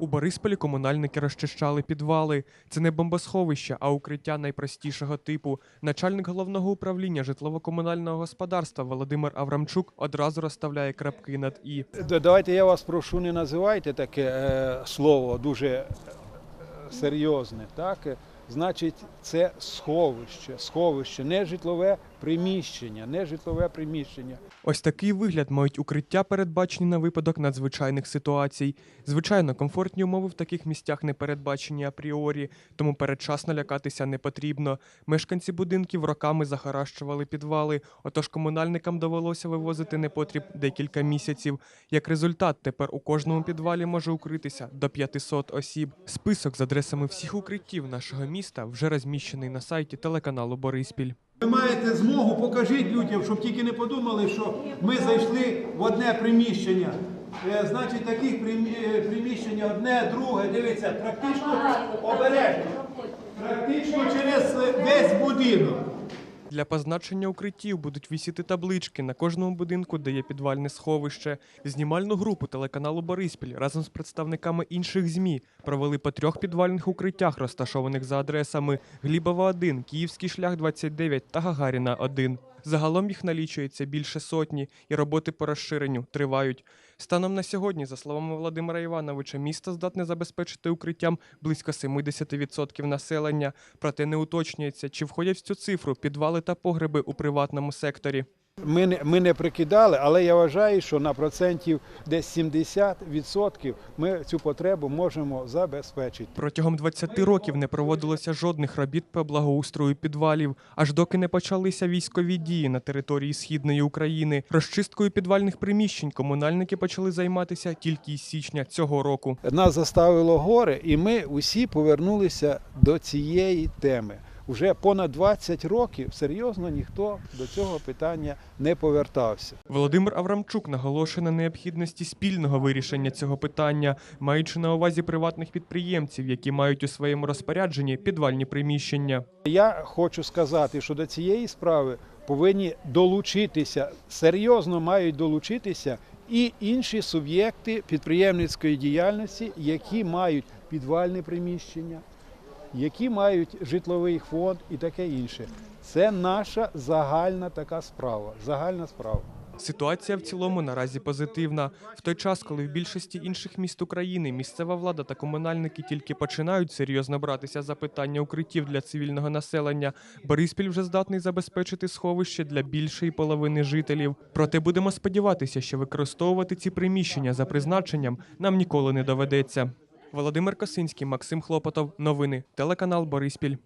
У Борисполі комунальники розчищали підвали. Це не бомбосховище, а укриття найпростішого типу. Начальник головного управління житлово-комунального господарства Володимир Аврамчук одразу розставляє крапки над і. Давайте я вас прошу, не називайте таке е, слово дуже е, серйозне. Так? Значить, це сховище, сховище, не житлове приміщення, не житлове приміщення. Ось такий вигляд мають укриття, передбачені на випадок надзвичайних ситуацій. Звичайно, комфортні умови в таких місцях не передбачені апріорі, тому передчасно лякатися не потрібно. Мешканці будинків роками захаращували підвали, отож комунальникам довелося вивозити непотріб декілька місяців. Як результат, тепер у кожному підвалі може укритися до 500 осіб. Список з адресами всіх укриттів нашого міста вже розміщений на сайті телеканалу Бориспіль. Ви маєте змогу, покажіть людям, щоб тільки не подумали, що ми зайшли в одне приміщення. Е, Значить, таких примі- е, приміщення одне, друге, дивіться, практично обережно. Практично через е, весь будинок. Для позначення укриттів будуть вісіти таблички на кожному будинку, де є підвальне сховище. Знімальну групу телеканалу Бориспіль разом з представниками інших ЗМІ провели по трьох підвальних укриттях, розташованих за адресами Глібова 1, Київський шлях 29 та Гагаріна 1. Загалом їх налічується більше сотні, і роботи по розширенню тривають. Станом на сьогодні, за словами Володимира Івановича, місто здатне забезпечити укриттям близько 70% населення, проте не уточнюється, чи входять в цю цифру підвали та погреби у приватному секторі. Ми не, ми не прикидали, але я вважаю, що на процентів десь 70% ми цю потребу можемо забезпечити. Протягом 20 років не проводилося жодних робіт по благоустрою підвалів, аж доки не почалися військові дії на території східної України. Розчисткою підвальних приміщень комунальники почали займатися тільки із січня цього року. Нас заставило горе, і ми усі повернулися до цієї теми. Уже понад 20 років серйозно ніхто до цього питання не повертався. Володимир Аврамчук наголошує на необхідності спільного вирішення цього питання, маючи на увазі приватних підприємців, які мають у своєму розпорядженні підвальні приміщення. Я хочу сказати, що до цієї справи повинні долучитися, серйозно мають долучитися і інші суб'єкти підприємницької діяльності, які мають підвальне приміщення, які мають житловий фонд і таке інше. Це наша загальна така справа. Загальна справа. Ситуація в цілому наразі позитивна. В той час, коли в більшості інших міст України місцева влада та комунальники тільки починають серйозно братися за питання укриттів для цивільного населення, Бориспіль вже здатний забезпечити сховище для більшої половини жителів. Проте будемо сподіватися, що використовувати ці приміщення за призначенням нам ніколи не доведеться. Володимир Косинський, Максим Хлопотов. Новини. Телеканал Бориспіль.